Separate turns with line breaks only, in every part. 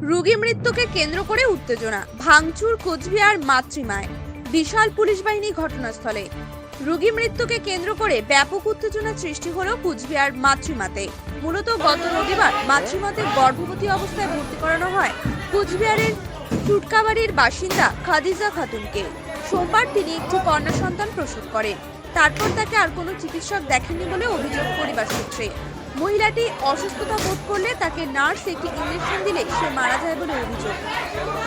রোগী মৃত্যুকে কেন্দ্র করে উত্তেজনা, ভাঙচুর, কোচবিহার, মাতৃমায়। বিশাল পুলিশ বাহিনী ঘটনাস্থলে। রোগী মৃত্যুকে কেন্দ্র করে ব্যাপক উত্তেজনা সৃষ্টি হলো কুচবিহার মাতৃমাতে। মূলত গত রবিবার মাতৃমাতে গর্ভবতী অবস্থায় ভর্তি করানো হয় কুচবিহারের চুটকাবাড়ির বাসিন্দা খাদিজা খাতুনকে। সোমবার তিনি একটি কন্যা সন্তান প্রসব করেন। তারপর তাকে আর কোনো চিকিৎসক দেখেনি বলে অভিযোগ পরিবার সূত্রে। মহিলাটি অসুস্থতা বোধ করলে তাকে নার্স একটি ইঞ্জেকশন দিলে সে মারা যায় বলে অভিযোগ।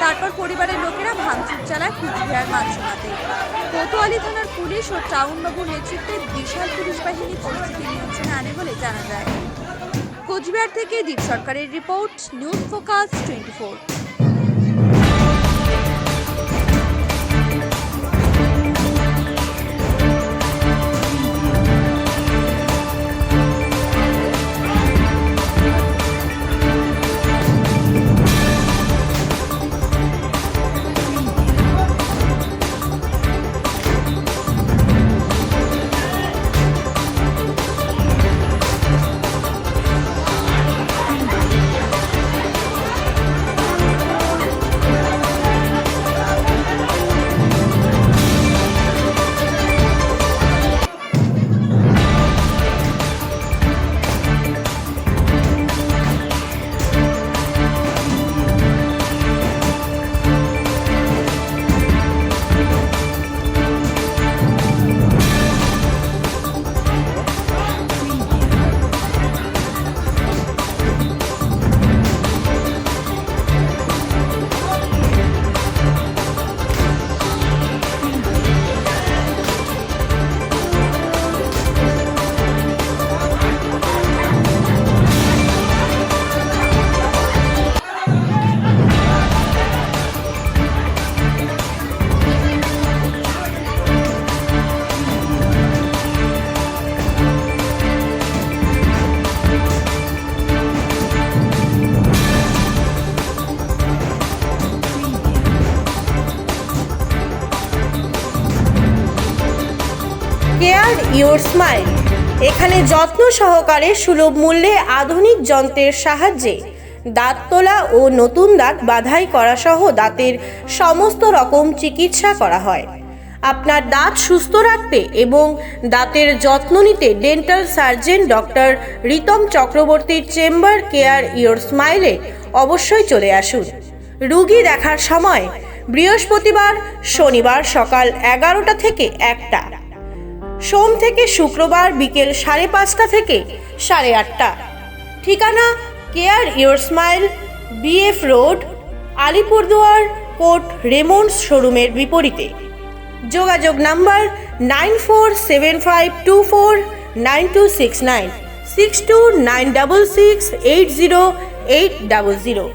তারপর পরিবারের লোকেরা ভাঙচুর চালায় কুচবিহার মাঝে কোতোয়ালি থানার পুলিশ ও টাউনবাবুর নেতৃত্বে বিশাল পুলিশ বাহিনী পরিস্থিতি নিয়ন্ত্রণে আনে বলে জানা যায়। কোচবিহার থেকে দীপ সরকারের report, news focus twenty
care your smile এখানে যত্ন সহকারে সুলভ মূল্যে আধুনিক যন্ত্রের সাহায্যে দাঁত তোলা ও নতুন দাঁত বাধাই করা সহ দাঁতের সমস্ত রকম চিকিৎসা করা হয়। আপনার দাঁত সুস্থ রাখতে এবং দাঁতের যত্ন নিতে ডেন্টাল সার্জন ডক্টর রিতম চক্রবর্তীর চেম্বার কেয়ার ইওর স্মাইলে অবশ্যই চলে আসুন। রুগী দেখার সময় বৃহস্পতিবার শনিবার সকাল এগারোটা থেকে একটা। সোম থেকে শুক্রবার বিকেল সাড়ে পাঁচটা থেকে সাড়ে আটটা। ঠিকানা care your smile, BF road, Alipurduar, court Raymonds শোরুমের বিপরীতে। যোগাযোগ number nine four seven five two four nine two six nine, six two nine double six eight zero eight double zero.